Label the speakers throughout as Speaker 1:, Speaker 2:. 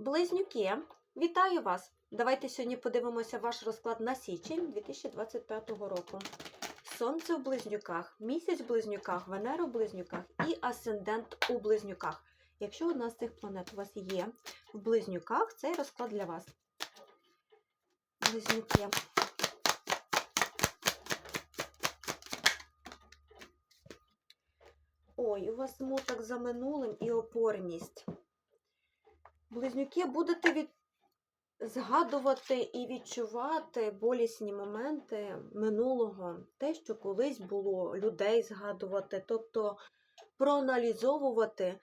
Speaker 1: Близнюки, вітаю вас! Давайте сьогодні подивимося ваш розклад на січень 2025 року. Сонце в близнюках, місяць в близнюках, Венера в близнюках і асцендент у близнюках. Якщо одна з цих планет у вас є в близнюках, цей розклад для вас. Близнюки. Ой, у вас смуток за минулим і опорність. Близнюки будете від... згадувати і відчувати болісні моменти минулого, те, що колись було, людей згадувати, тобто проаналізовувати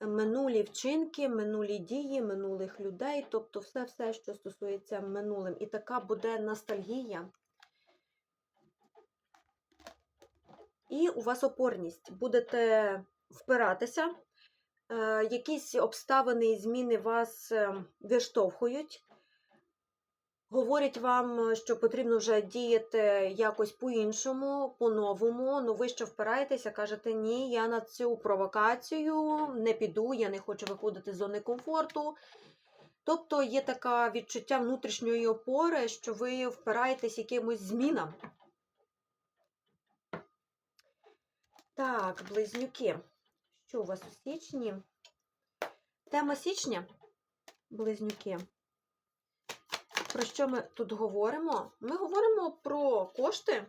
Speaker 1: минулі вчинки, минулі дії, минулих людей, тобто все-все, що стосується минулим. І така буде ностальгія. І у вас опорність. Будете впиратися, якісь обставини і зміни вас е, виштовхують, говорять вам, що потрібно вже діяти якось по-іншому, по-новому. Ну ви що впираєтеся, кажете, ні, я на цю провокацію не піду, я не хочу виходити з зони комфорту. Тобто є таке відчуття внутрішньої опори, що ви впираєтесь якимось змінам. Так, близнюки. Що у вас у січні? Тема січня, близнюки. Про що ми тут говоримо? Ми говоримо про кошти,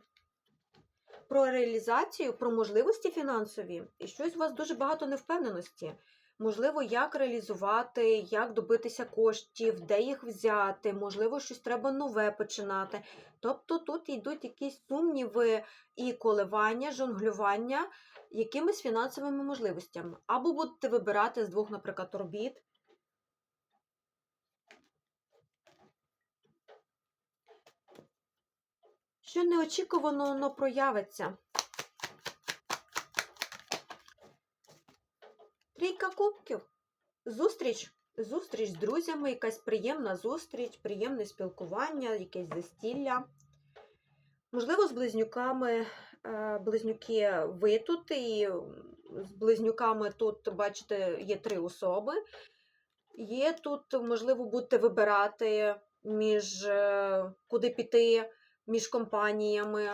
Speaker 1: про реалізацію, про можливості фінансові. І щось у вас дуже багато невпевненості. Можливо, як реалізувати, як добитися коштів, де їх взяти, можливо, щось треба нове починати. Тобто тут йдуть якісь сумніви і коливання, жонглювання якимись фінансовими можливостями. Або будете вибирати з двох, наприклад, робіт. Що неочікувано воно проявиться. Трійка кубків. Зустріч. Зустріч з друзями, якась приємна зустріч, приємне спілкування, якесь застілля. Можливо, з близнюками, е, близнюки ви тут, і з близнюками тут, бачите, є три особи. Є тут, можливо, будете вибирати між е, куди піти, між компаніями.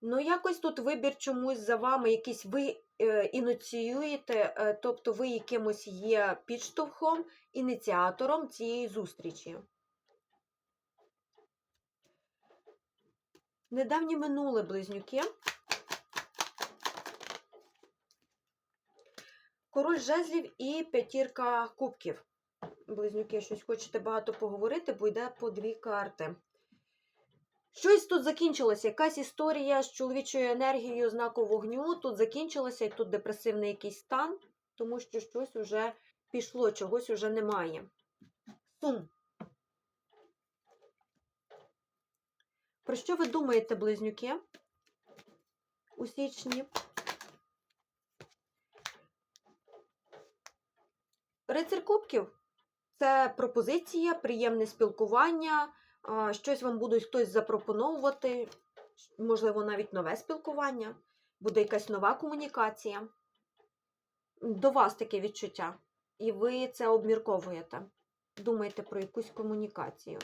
Speaker 1: Ну, якось тут вибір чомусь за вами, якийсь ви ініціюєте, е, тобто ви якимось є підштовхом, ініціатором цієї зустрічі. Недавнє минуле близнюки. Король жезлів і п'ятірка кубків. Близнюки, щось хочете багато поговорити, бо йде по дві карти. Щось тут закінчилося, якась історія з чоловічою енергією знаку вогню. Тут закінчилося, і тут депресивний якийсь стан, тому що щось уже пішло, чогось уже немає. Сум. Про що ви думаєте, близнюки? У січні? Рицар кубків це пропозиція, приємне спілкування, щось вам будуть хтось запропоновувати, можливо, навіть нове спілкування, буде якась нова комунікація. До вас таке відчуття. І ви це обмірковуєте. Думаєте про якусь комунікацію.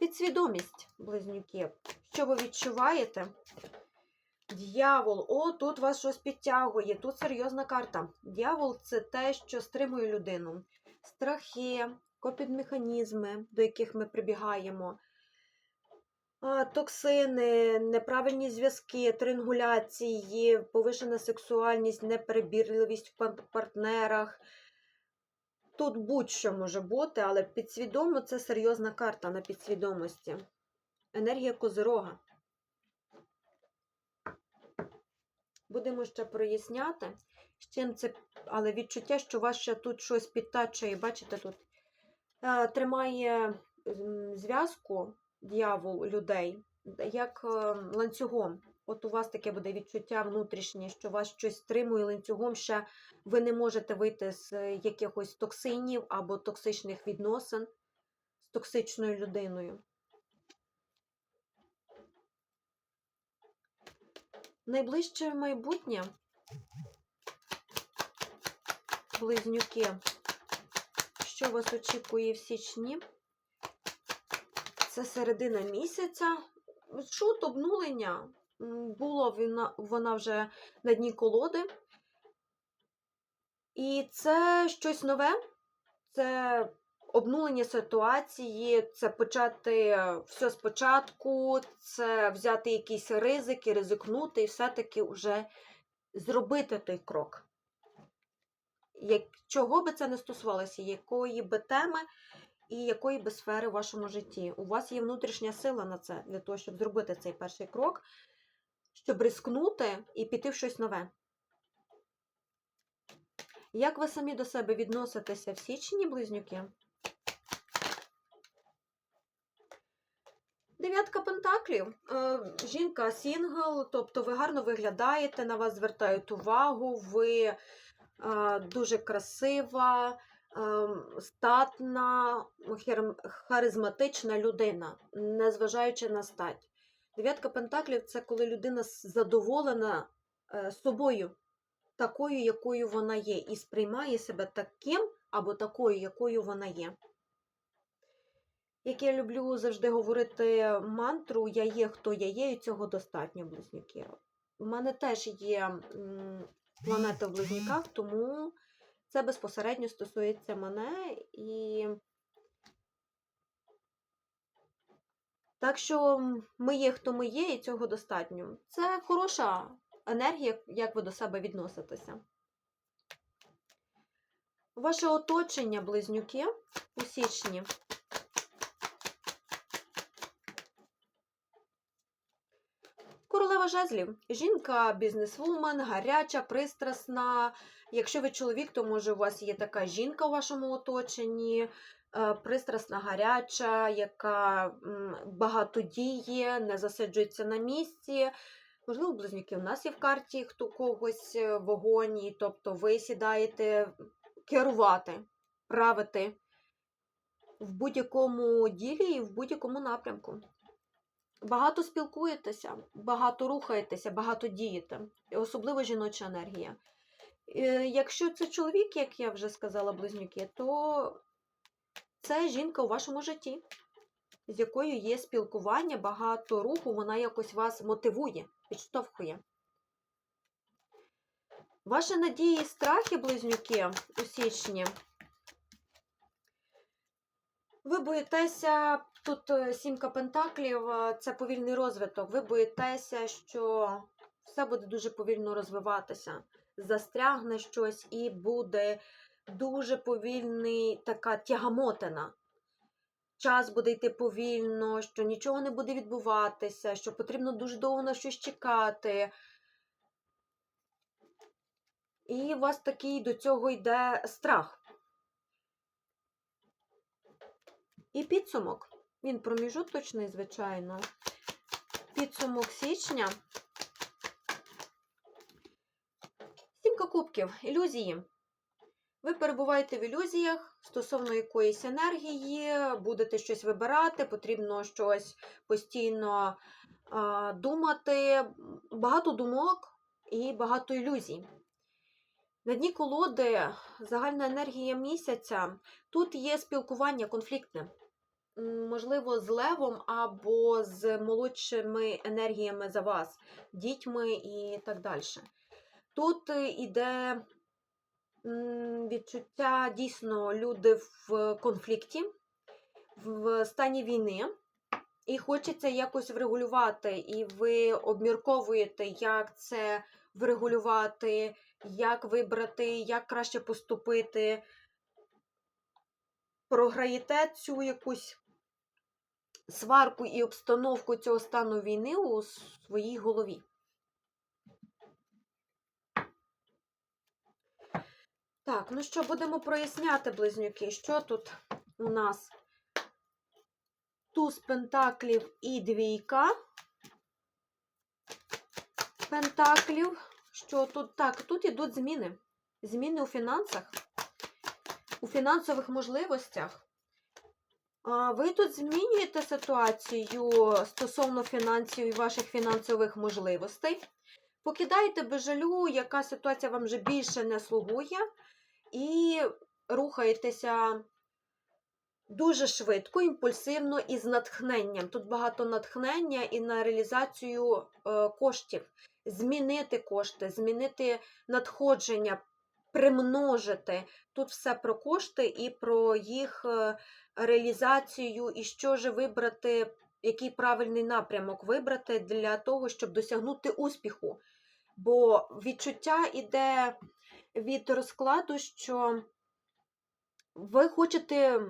Speaker 1: Підсвідомість, близнюки. Що ви відчуваєте? Д'явол, о, тут вас щось підтягує, тут серйозна карта. Д'явол це те, що стримує людину. Страхи, копідмеханізми, до яких ми прибігаємо, токсини, неправильні зв'язки, трингуляції, повишена сексуальність, неперебірливість в партнерах. Тут будь-що може бути, але підсвідомо це серйозна карта на підсвідомості. Енергія козирога. Будемо ще проясняти, з чим це, але відчуття, що вас ще тут щось підтачує, бачите, тут тримає зв'язку дьявол людей, як е, ланцюгом. От у вас таке буде відчуття внутрішнє, що вас щось стримує ланцюгом, ще ви не можете вийти з якихось токсинів або токсичних відносин з токсичною людиною. Найближче майбутнє близнюки, що вас очікує в січні? Це середина місяця. Шут обнулення. М, Було вона, вже на дні колоди. І це щось нове. Це обнулення ситуації, це почати все спочатку, це взяти якісь ризики, ризикнути і все-таки вже зробити той крок. Як, чого би це не стосувалося, якої би теми і якої би сфери в вашому житті. У вас є внутрішня сила на це, для того, щоб зробити цей перший крок, щоб рискнути і піти в щось нове. Як ви самі до себе відноситеся в січні, близнюки? Дев'ятка пентаклів. Е, Жінка сінгл, тобто ви гарно виглядаєте, на вас звертають увагу, ви дуже красива, статна, харизматична людина, незважаючи на стать. Дев'ятка пентаклів це коли людина задоволена е, собою, такою, якою вона є, і сприймає себе таким або такою, якою вона є. Як я люблю завжди говорити мантру Я є, хто я є, і цього достатньо близнюки. У мене теж є планета в близнюках, тому це безпосередньо стосується мене і. Так що ми є, хто ми є, і цього достатньо. Це хороша енергія, як ви до себе відноситеся. Ваше оточення, близнюки, у січні. Королева жезлів. Жінка, бізнесвумен, гаряча, пристрасна. Якщо ви чоловік, то може у вас є така жінка у вашому оточенні, е, пристрасна, гаряча, яка багато діє, не засиджується на місці. Можливо, близнюки у нас є в карті хто когось е, вогонь, тобто ви сідаєте керувати, правити в будь-якому ділі і в будь-якому напрямку. Багато спілкуєтеся, багато рухаєтеся, багато дієте, особливо жіноча енергія. Е, Якщо це чоловік, як я вже сказала, близнюки, то це жінка у вашому житті, з якою є спілкування, багато руху, вона якось вас мотивує, підштовхує. Ваші надії і страхи, близнюки, у січні. Ви боїтеся, тут е, сімка пентаклів, е, це повільний розвиток. Ви боїтеся, що все буде дуже повільно розвиватися, застрягне щось і буде дуже повільний така тягамотина. Час буде йти повільно, що нічого не буде відбуватися, що потрібно дуже довго на щось чекати. І у вас такий до цього йде страх. І підсумок. Він проміжуточний, звичайно. Підсумок січня. Сімка кубків. Ілюзії. Ви перебуваєте в ілюзіях стосовно якоїсь енергії, будете щось вибирати, потрібно щось постійно а, думати. Багато думок і багато ілюзій. На дні колоди загальна енергія місяця. Тут є спілкування конфліктне. Можливо, з левом або з молодшими енергіями за вас, дітьми і так далі. Тут е, іде відчуття дійсно люди в конфлікті, в стані війни, і хочеться якось врегулювати, і ви обмірковуєте, як це врегулювати, як вибрати, як краще поступити. Програєте цю якусь сварку і обстановку цього стану війни у своїй голові. Так, ну що, будемо проясняти, близнюки, що тут у нас туз пентаклів і двійка пентаклів. Що тут? Так, тут ідуть зміни. Зміни у фінансах, у фінансових можливостях. Ви тут змінюєте ситуацію стосовно фінансів і ваших фінансових можливостей. Покидаєте без яка ситуація вам вже більше не слугує, і рухаєтеся дуже швидко, імпульсивно і з натхненням. Тут багато натхнення і на реалізацію е, коштів. Змінити кошти, змінити надходження, примножити. Тут все про кошти і про їх е, реалізацію, і що же вибрати, який правильний напрямок вибрати для того, щоб досягнути успіху. Бо відчуття іде від розкладу, що ви хочете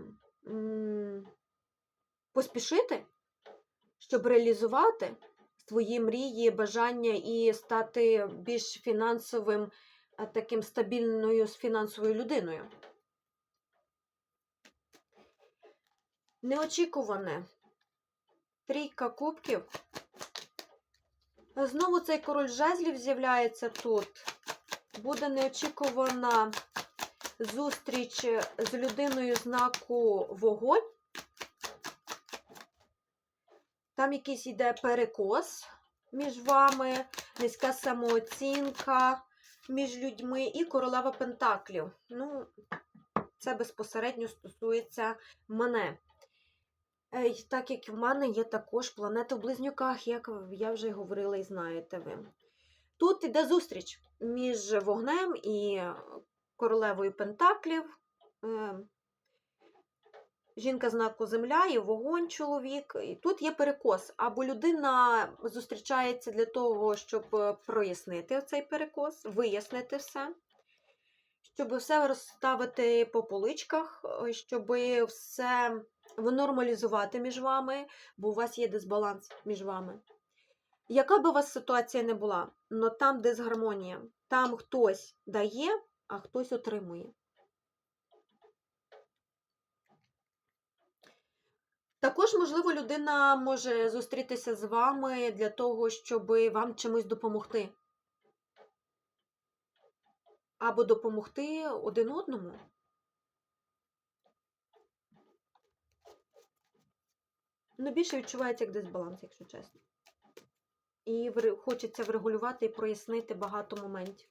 Speaker 1: поспішити, щоб реалізувати свої мрії, бажання і стати більш фінансовим, таким стабільною фінансовою людиною. Неочікуване. Трійка кубків. Знову цей король жезлів з'являється тут. Буде неочікувана зустріч з людиною знаку вогонь. Там якийсь йде перекос між вами, низька самооцінка між людьми і королева Пентаклів. Ну, це безпосередньо стосується мене. Е, Так як в мене є також планета в близнюках, як я вже говорила і знаєте ви. Тут йде зустріч між вогнем і королевою Пентаклів. Жінка знаку Земля і вогонь чоловік. І тут є перекос. Або людина зустрічається для того, щоб е, прояснити цей перекос, вияснити все, щоб все розставити по поличках, е, щоб все нормалізувати між вами, бо у вас є дисбаланс між вами. Яка би у вас ситуація не була, але там дисгармонія, там хтось дає, а хтось отримує. Також, можливо, людина може зустрітися з вами для того, щоб вам чимось допомогти. Або допомогти один одному. Ну, більше відчувається як дисбаланс, якщо чесно. І хочеться врегулювати і прояснити багато моментів.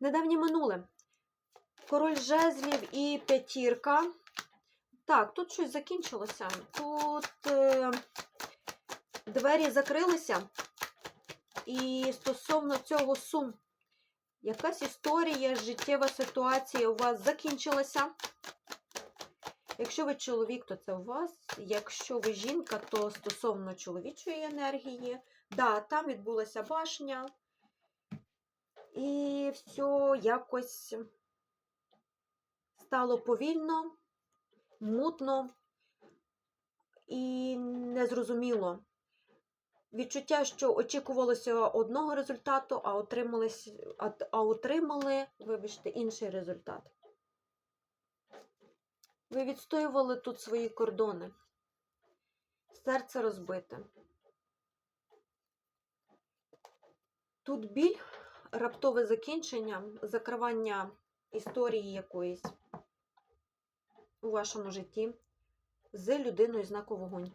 Speaker 1: Недавнє минуле. Король жезлів і п'ятірка. Так, тут щось закінчилося. Тут е, двері закрилися. І стосовно цього сум, якась історія, життєва ситуація у вас закінчилася. Якщо ви чоловік, то це у вас. Якщо ви жінка, то стосовно чоловічої енергії. Да, там відбулася башня. І все якось стало повільно, мутно і незрозуміло. Відчуття, що очікувалося одного результату, а, отримались, а, а отримали, вибачте, інший результат. Ви відстоювали тут свої кордони. Серце розбите. Тут біль, раптове закінчення, закривання історії якоїсь у вашому житті з людиною знаку вогонь.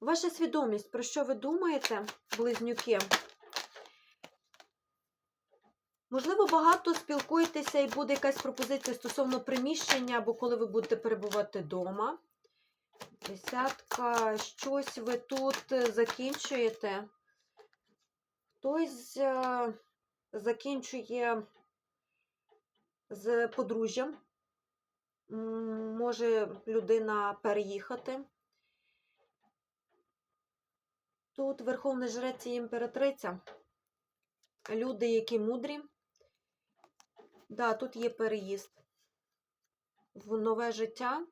Speaker 1: Ваша свідомість, про що ви думаєте, близнюки? Можливо, багато спілкуєтеся і буде якась пропозиція стосовно приміщення, або коли ви будете перебувати вдома. Десятка, щось ви тут е, закінчуєте. Хтось е, закінчує з подружжям. Може людина переїхати. Тут Верховний Жрець і імператриця. Люди, які мудрі. Да, тут є переїзд в нове життя.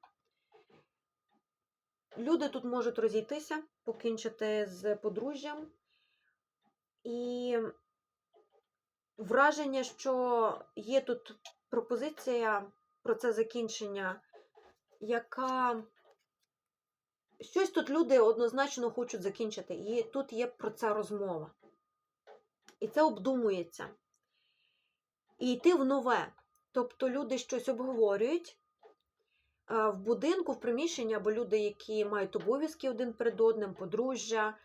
Speaker 1: Люди тут можуть розійтися, покінчити з подружжям. І враження, що є тут пропозиція про це закінчення, яка щось тут люди однозначно хочуть закінчити. І тут є про це розмова. І це обдумується. І йти в нове. Тобто люди щось обговорюють, е, в будинку, в приміщенні, або люди, які мають обов'язки один перед одним, подружжя.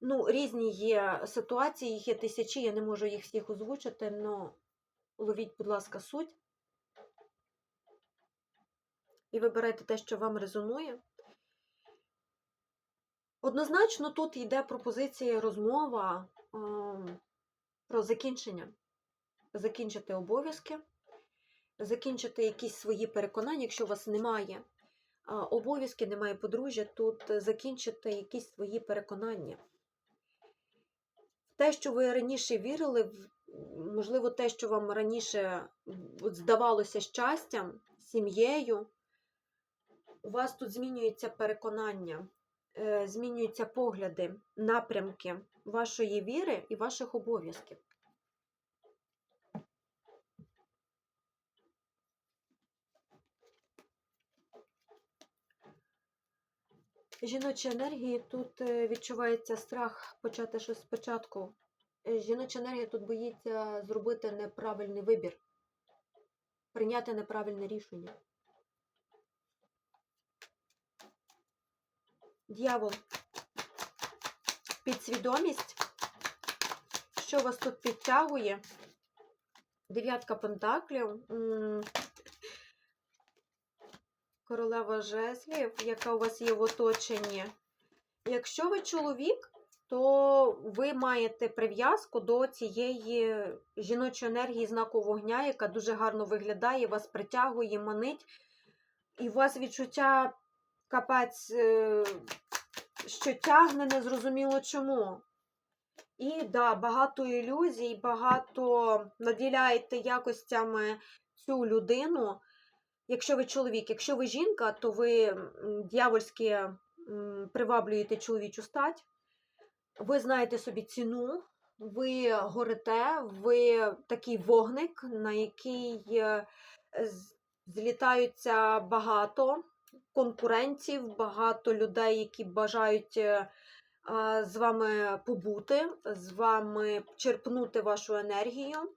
Speaker 1: Ну, різні є ситуації, їх є тисячі, я не можу їх всіх озвучити, але ловіть, будь ласка, суть. І вибирайте те, що вам резонує. Однозначно, тут йде пропозиція розмова ем, про закінчення. Закінчити обов'язки, закінчити якісь свої переконання, якщо у вас немає а, обов'язки, немає подружжя, тут закінчити якісь свої переконання. Те, що ви раніше вірили, можливо, те, що вам раніше здавалося щастям, сім'єю, у вас тут змінюється переконання, е, змінюються погляди, напрямки вашої віри і ваших обов'язків. Жіночі енергії тут е, відчувається страх почати щось спочатку. Е, Жіноча енергія тут боїться зробити неправильний вибір, прийняти неправильне рішення. Д'явол. Підсвідомість. Що вас тут підтягує? Дев'ятка пентаклів. Королева жезлів, яка у вас є в оточенні. Якщо ви чоловік, то ви маєте прив'язку до цієї жіночої енергії знаку вогня, яка дуже гарно виглядає, вас притягує, манить, і у вас відчуття капець, е, що тягне, незрозуміло чому. І да, багато ілюзій, багато наділяєте якостями цю людину. Якщо ви чоловік, якщо ви жінка, то ви дьявольськи приваблюєте чоловічу стать, ви знаєте собі ціну, ви горите, ви такий вогник, на який е, злітаються багато конкурентів, багато людей, які бажають е, з вами побути, з вами черпнути вашу енергію.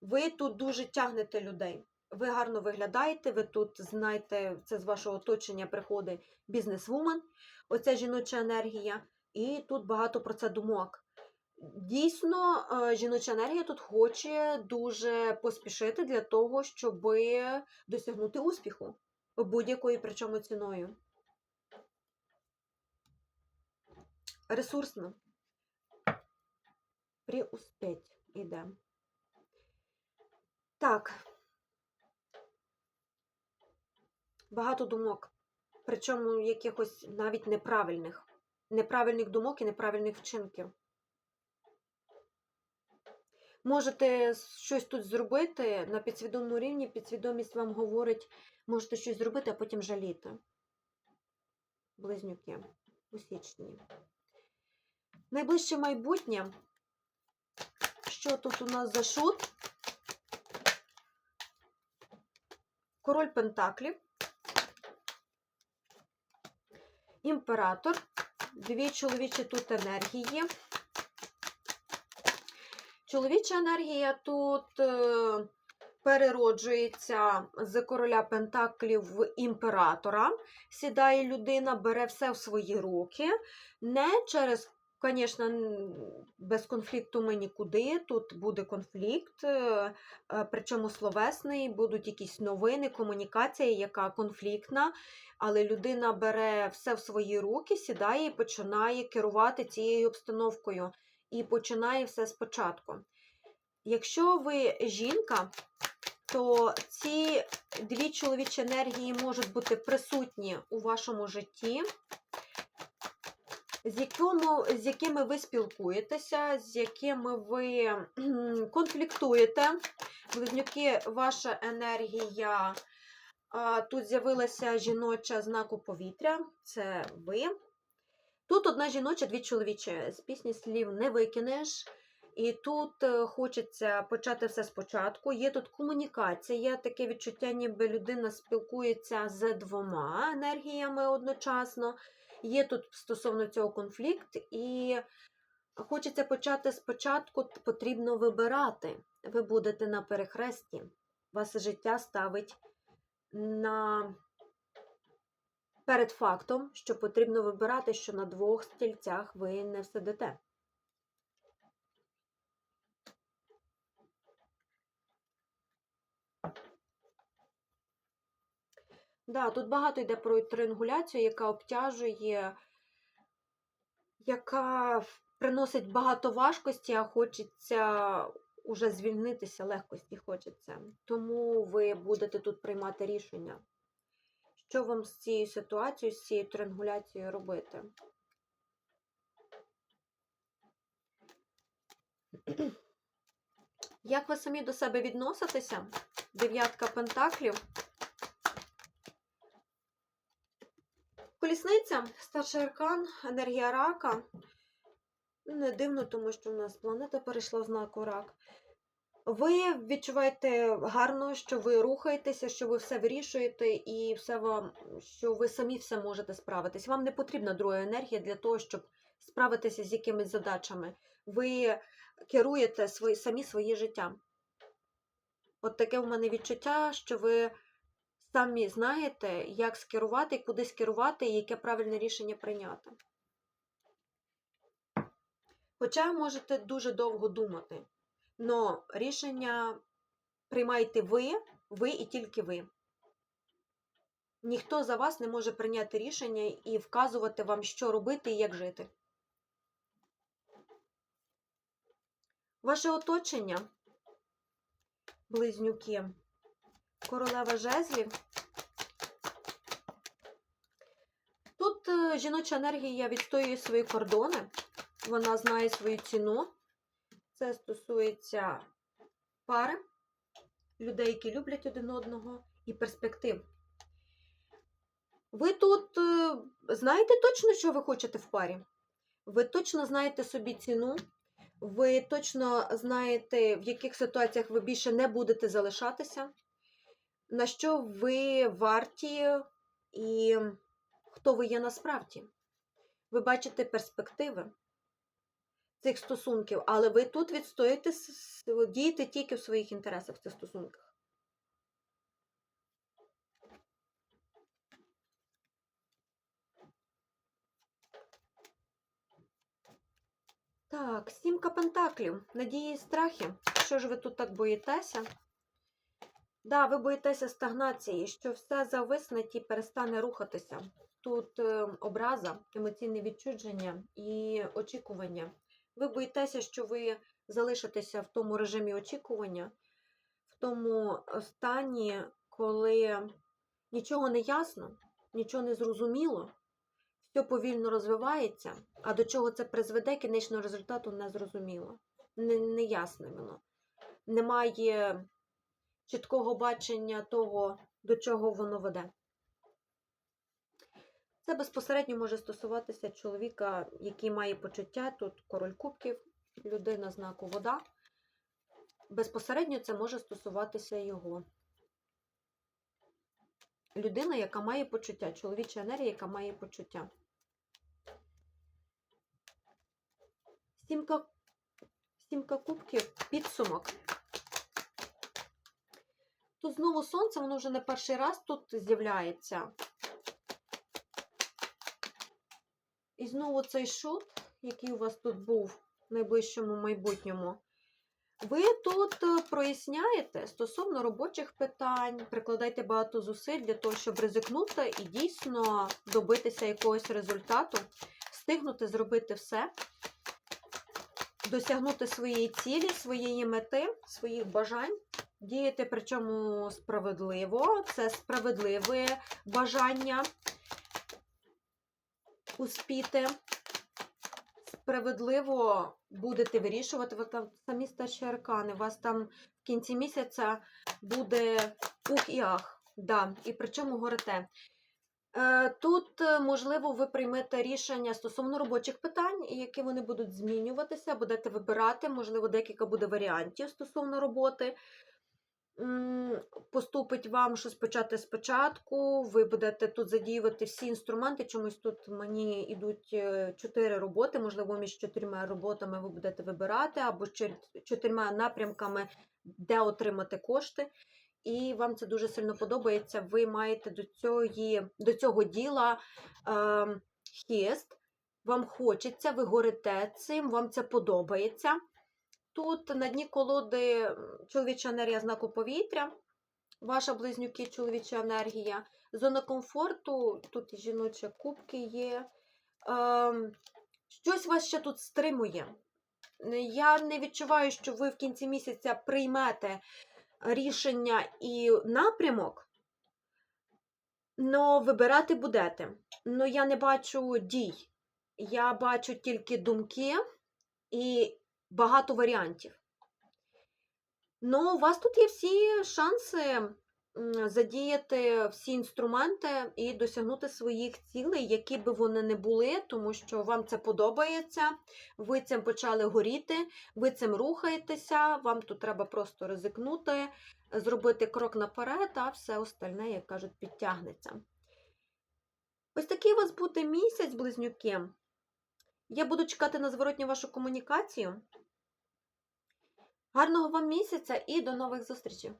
Speaker 1: Ви тут дуже тягнете людей. Ви гарно виглядаєте, ви тут знаєте, це з вашого оточення приходить бізнесвумен, оця жіноча енергія, і тут багато про це думок. Дійсно, е, жіноча енергія тут хоче дуже поспішити для того, щоб досягнути успіху будь-якою причому ціною. Ресурсно. Преуспеть іде. Так. Багато думок. Причому якихось навіть неправильних. Неправильних думок і неправильних вчинків. Можете щось тут зробити на підсвідомому рівні, підсвідомість вам говорить, можете щось зробити, а потім жаліти. Близнюки у січні. Найближче майбутнє. Що тут у нас за шут? Король Пентаклів. Імператор. Дві чоловічі тут енергії. Чоловіча енергія тут е, перероджується з короля Пентаклів в імператора. Сідає людина, бере все в свої руки. Не через, звісно, без конфлікту ми нікуди. Тут буде конфлікт, е, е, причому словесний, будуть якісь новини, комунікація, яка конфліктна. Але людина бере все в свої руки, сідає і починає керувати цією обстановкою і починає все спочатку. Якщо ви жінка, то ці дві чоловічі енергії можуть бути присутні у вашому житті, з, якому, з якими ви спілкуєтеся, з якими ви конфліктуєте. Близнюки, ваша енергія. Тут з'явилася жіноча знаку повітря, це ви. Тут одна жіноча, дві чоловічі. З пісні слів не викинеш. І тут е, хочеться почати все спочатку. Є тут комунікація, таке відчуття, ніби людина спілкується з двома енергіями одночасно. Є тут стосовно цього конфлікт, і хочеться почати спочатку, потрібно вибирати. Ви будете на перехресті. Вас життя ставить на перед фактом, що потрібно вибирати, що на двох стільцях ви не всидите. Да, тут багато йде про триангуляцію, яка обтяжує, яка приносить багато важкості, а хочеться уже звільнитися, легкості хочеться. Тому ви будете тут приймати рішення. Що вам з цією ситуацією, з цією триангуляцією робити? Як ви самі до себе відноситеся? Дев'ятка пентаклів. Колісниця, старший аркан, енергія рака. Не дивно, тому що в нас планета перейшла в знаку рак. Ви відчуваєте гарно, що ви рухаєтеся, що ви все вирішуєте, і все вам, що ви самі все можете справитись. Вам не потрібна друга енергія для того, щоб справитися з якимись задачами. Ви керуєте свої, самі своє життя. От таке в мене відчуття, що ви самі знаєте, як скерувати, куди скерувати і яке правильне рішення прийняти. Хоча можете дуже довго думати, але рішення приймаєте ви, ви і тільки ви. Ніхто за вас не може прийняти рішення і вказувати вам, що робити і як жити. Ваше оточення, близнюки, королева жезлів. Тут е, жіноча енергія відстоює свої кордони, вона знає свою ціну. Це стосується пари, людей, які люблять один одного, і перспектив. Ви тут е, знаєте точно, що ви хочете в парі? Ви точно знаєте собі ціну, ви точно знаєте, в яких ситуаціях ви більше не будете залишатися, на що ви варті і хто ви є насправді. Ви бачите перспективи цих стосунків, але ви тут відстоїте, дієте тільки в своїх інтересах в цих стосунках. Так, сімка пентаклів. Надії і страхи. Що ж ви тут так боїтеся? Да, ви боїтеся стагнації, що все зависне і перестане рухатися. Тут е, образа, емоційне відчудження і очікування. Ви боїтеся, що ви залишитеся в тому режимі очікування, в тому стані, коли нічого не ясно, нічого не зрозуміло, все повільно розвивається, а до чого це призведе, кінечного результату не зрозуміло. Не, не ясне воно. Немає чіткого бачення того, до чого воно веде. Це безпосередньо може стосуватися чоловіка, який має почуття, тут король кубків, людина знаку вода. Безпосередньо це може стосуватися його. Людина, яка має почуття, чоловіча енергія, яка має почуття. Сімка, сімка кубків, підсумок. Тут знову сонце, воно вже не перший раз тут з'являється. І знову цей шут, який у вас тут був в найближчому майбутньому. Ви тут е, проясняєте стосовно робочих питань, прикладайте багато зусиль для того, щоб ризикнути і дійсно добитися якогось результату, встигнути зробити все, досягнути своєї цілі, своєї мети, своїх бажань, діяти причому справедливо. Це справедливе бажання успіти. Справедливо будете вирішувати, ви там самі старші аркани, у вас там в кінці місяця буде ух і ах. Да, і причому горите. Е, Тут, е, можливо, ви приймете рішення стосовно робочих питань, які вони будуть змінюватися, будете вибирати, можливо, декілька буде варіантів стосовно роботи. Поступить вам щось почати спочатку, ви будете тут задіювати всі інструменти. Чомусь тут мені йдуть е, чотири роботи, можливо, між чотирма роботами ви будете вибирати, або чотир- чотирма напрямками, де отримати кошти. і вам це дуже сильно подобається. Ви маєте до цього, до цього діла е, хист, вам хочеться, ви горите цим, вам це подобається. Тут на дні колоди чоловіча енергія знаку повітря, ваша близнюки чоловіча енергія. Зона комфорту, тут і жіночі кубки є. Ем, щось вас ще тут стримує. Я не відчуваю, що ви в кінці місяця приймете рішення і напрямок, але вибирати будете. Но я не бачу дій. Я бачу тільки думки і багато варіантів. Ну, у вас тут є всі шанси задіяти всі інструменти і досягнути своїх цілей, які би вони не були, тому що вам це подобається, ви цим почали горіти, ви цим рухаєтеся, вам тут треба просто ризикнути, зробити крок наперед, а все остальне, як кажуть, підтягнеться. Ось такий у вас буде місяць, близнюки. Я буду чекати на зворотню вашу комунікацію. Гарного вам місяця і до нових зустрічей!